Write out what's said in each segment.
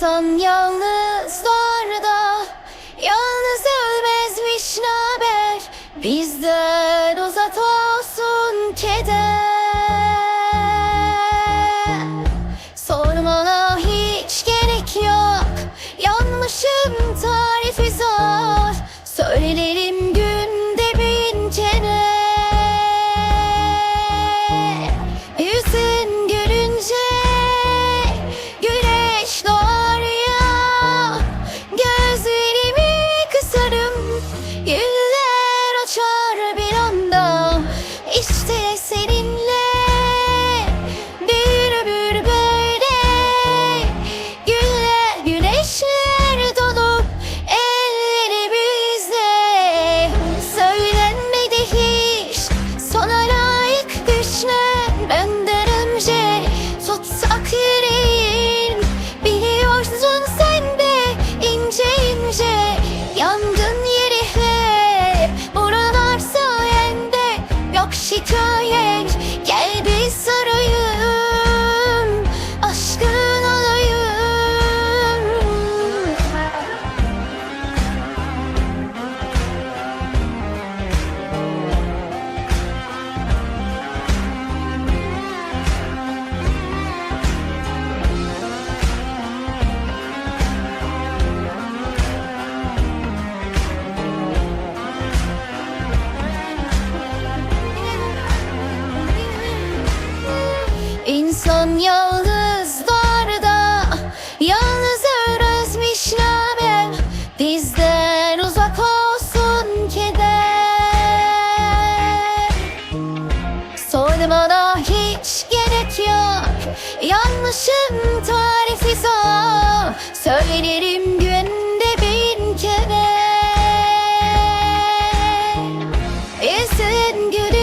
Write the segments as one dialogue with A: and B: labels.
A: Tam yalnızlarda Yalnız ölmezmiş naber Bizden uzak olsun keder. Sormana hiç gerek yok. Yanlışım tarifi zor. Söylerim and insan yalnız darda Yalnız öğretmiş nabe Bizden uzak olsun keder Sormana hiç gerek yok Yanlışım tarifi zor. Söylerim günde bin kere. İzin gülü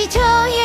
A: 西秋叶。